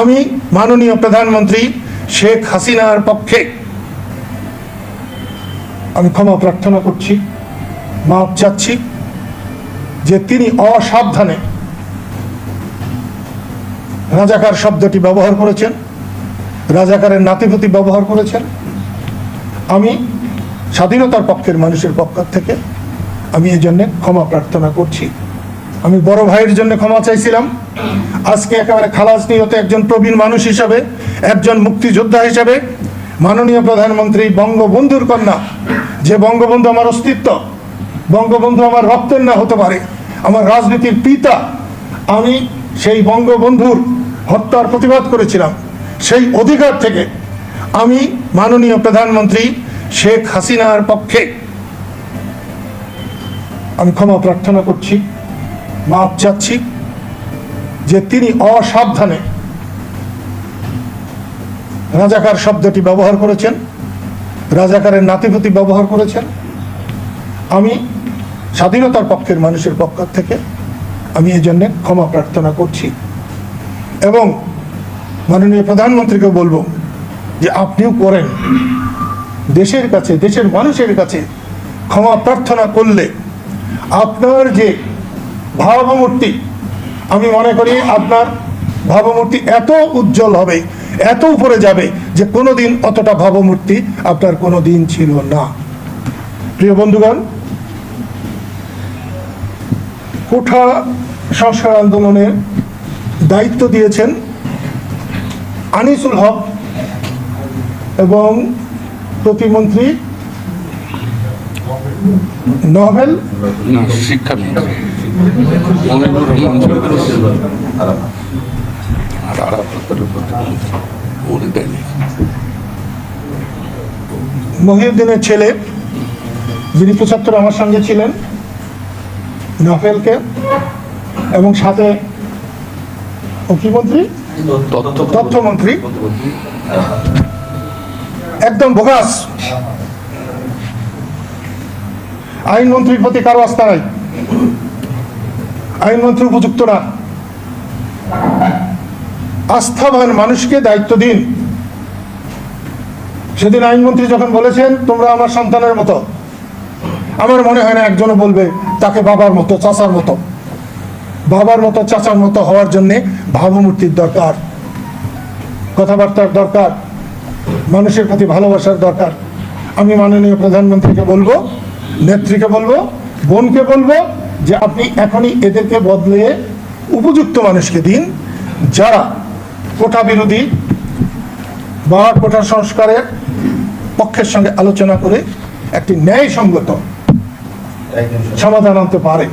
আমি মাননীয় প্রধানমন্ত্রী শেখ হাসিনার পক্ষে আমি ক্ষমা প্রার্থনা করছি মাপ চাচ্ছি যে তিনি অসাবধানে রাজাকার শব্দটি ব্যবহার করেছেন, রাজাকারের নাতিপুতি ব্যবহার করেছেন। আমি স্বাধীনতার পক্ষের মানুষের পক্ষ থেকে আমি এই জন্যে ক্ষমা প্রার্থনা করছি। আমি বড় ভাইয়ের জন্য ক্ষমা চাইছিলাম। আজকে একেবারে খালাস নিহত একজন প্রবীণ মানুষ হিসাবে, একজন মুক্তিযোদ্ধা হিসাবে মাননীয় প্রধানমন্ত্রী বঙ্গবন্ধুর কন্যা, যে বঙ্গবন্ধু আমার অস্তিত্ব, বঙ্গবন্ধু আমার রক্তের না হতে পারে, আমার রাজনীতির পিতা, আমি সেই বঙ্গবন্ধুর হত্যার প্রতিবাদ করেছিলাম। সেই অধিকার থেকে আমি মাননীয় প্রধানমন্ত্রী শেখ হাসিনার পক্ষে আমি ক্ষমা প্রার্থনা করছি মাপ চাচ্ছি। যে তিনি অসাবধানে রাজাকার শব্দটি ব্যবহার করেছেন, রাজাকারের নাতিপুতি ব্যবহার করেছেন। আমি স্বাধীনতার পক্ষের মানুষের পক্ষ থেকে আমি এই জন্যে ক্ষমা প্রার্থনা করছি। এবং মাননীয় প্রধানমন্ত্রীকে বলব যে আপনিও করেন। দেশের কাছে, দেশের মানুষের কাছে ক্ষমা প্রার্থনা করলে আপনার যে ভাবমূর্তি আমি মনে করি আপনার ভাবমূর্তি এত উজ্জ্বল হবে, এত উপরে যাবে যে কোনোদিন অতটা ভাবমূর্তি আপনার কোনো দিন ছিল না। প্রিয় বন্ধুগণ, কোঠা সংস্কার আন্দোলনের দায়িত্ব দিয়েছেন আনিসুল হক এবং প্রতিমন্ত্রী নভেল শিক্ষামন্ত্রী। মহিউদ্দিনের ছেলে, যিনি পঁচাত্তর আমার সঙ্গে ছিলেন নভেলকে এবং সাথে ও কি মন্ত্রী? তথ্য তথ্যমন্ত্রী। একদম বোগাস। আইনমন্ত্রীর প্রতি কারও আস্থা নাই। আইনমন্ত্রী উপযুক্ত না আস্থাবান মানুষকে দায়িত্ব দিন। সেদিন আইনমন্ত্রী যখন বলেছেন, তোমরা আমার সন্তানের মতো। আমার মনে হয় না একজনও বলবে, তাকে বাবার মতো, চাচার মতো। বাবার মতো, চাচার মতো হওয়ার জন্যে ভাবমূর্তির দরকার। কথাবার্তার দরকার। মানুষের প্রতি ভালোবাসার দরকার। আমি মাননীয় প্রধানমন্ত্রীকে বলব, নেত্রীকে বলব, বোনকে বলব যে আপনি এখনই এদেরকে বদলে উপযুক্ত মানুষকে দিন যারা কোটা বিরোধী বা কোটা সংস্কারের পক্ষের সঙ্গে আলোচনা করে একটি ন্যায়সঙ্গত সমাধান আনতে পারে।